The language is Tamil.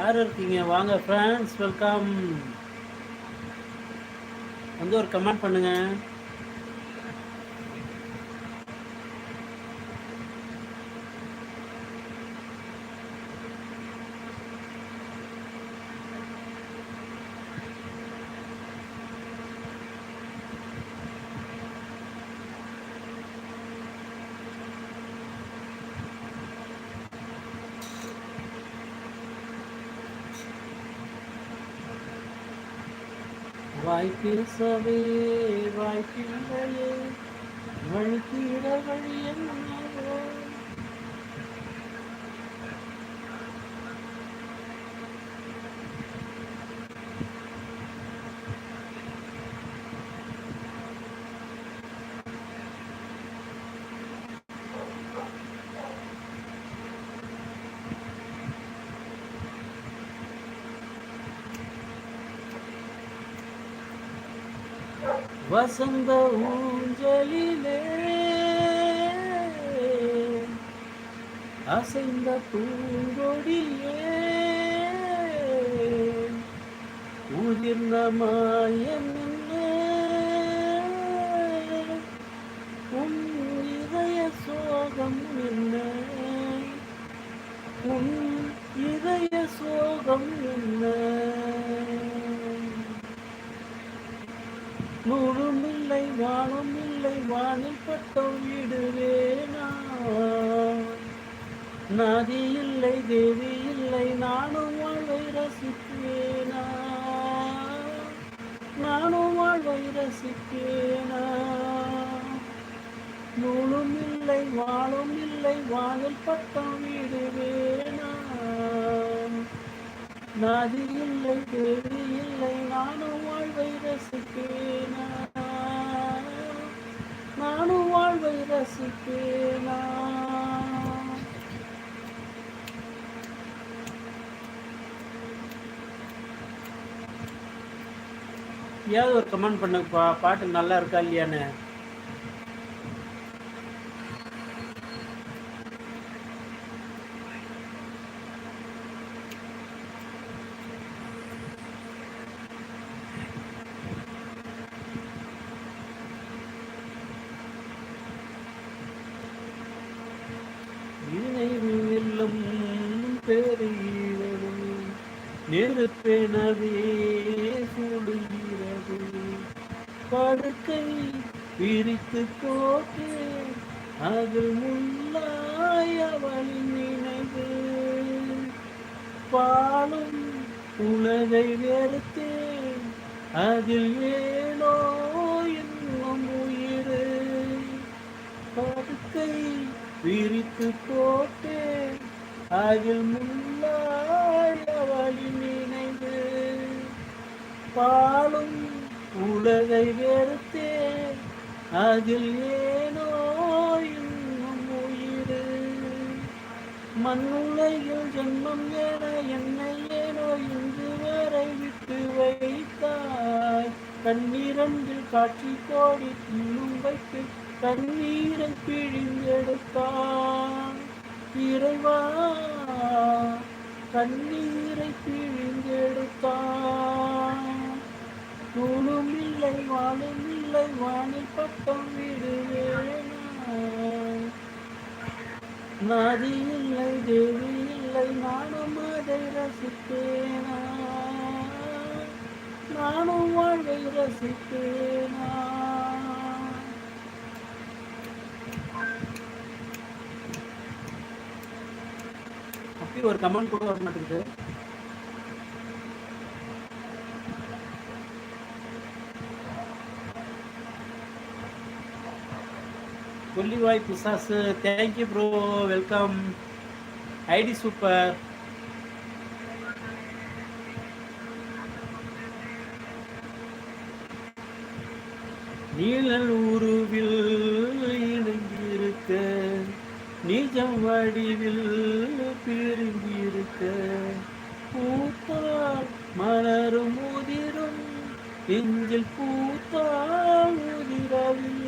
யார் இருக்கீங்க? வாங்க ஃப்ரெண்ட்ஸ் வெல்கம் வந்து ஒரு கமெண்ட் பண்ணுங்க வாய்ப்பிசவே வாய்ப்பில்லையே வழித்தீர வழி என்னவோ வசந்த ஊஞ்சலிலே அசைந்த பூங்கொடியே உதிர்ந்த மாயம் உன் இதய சோகம் என்ன உன் இதய சோகம் என்ன நூலும் இல்லை வானும் இல்லை வானில் பட்டம் இடுவேனா. நதி இல்லை தேவி இல்லை நானும் வாழ்வை ரசிப்பேனா. நானும் வாழ்வை ரசிப்பேனா. நூலும் இல்லை வாழும் இல்லை வானில் பட்டம் விடுவேனா நதி இல்லை தேவி இல்லை நானும் வாழ்வை ரசிப்பேன். வாழ்வை ஏதாவது ஒரு கமெண்ட் பண்ணுப்பா பாட்டு நல்லா இருக்கா இல்லையான்னு. நினைவு வெல்லும் பெறுகிறது நெருப்பெனவே சுடுகிறது. படுக்கை பிரித்து போட்டு அது முள்ளாய் நினைவு. பாலும் உலகை வெறுத்தேன் அதில் ஏனோ இன்னும் உயிர். படுக்கை விரித்து போட்டேன். அதில் முன்னாள் அவளின் நினைவு பாலும் உலகை வெறுத்தேன் அதில் ஏனோ இன்னும் உயிர். மண்ணுலகில் ஜென்மம் என என்னை ஏனோ இன்று வரை விட்டு வைத்தாய். கண்ணீரண்டில் காட்சி கோடி இன்னும் வைத்து கண்ணீரை பிழிந்தெடுத்தான் இறைவா கண்ணீரை பிழிந்தெடுத்தான் நூலும் இல்லை வாழும் இல்லை வானில் பக்கம் விடுவேனா. நதி இல்லை தேவி இல்லை நானும் அதை ரசித்தேனா நானும் வாழ்வை ரசித்தேனா அப்படி ஒரு கமெண்ட் கூட வர மாட்டேங்குது. கொல்லிவாய் பிசாசு thank you bro welcome ID super நீழல் உருவில் இணைந்திருக்க நிஜம் வடிவில் பிரிந்திருக்க பூத்தால் மலரும் உதிரும் நெஞ்சில் பூத்தால் உதிரவில்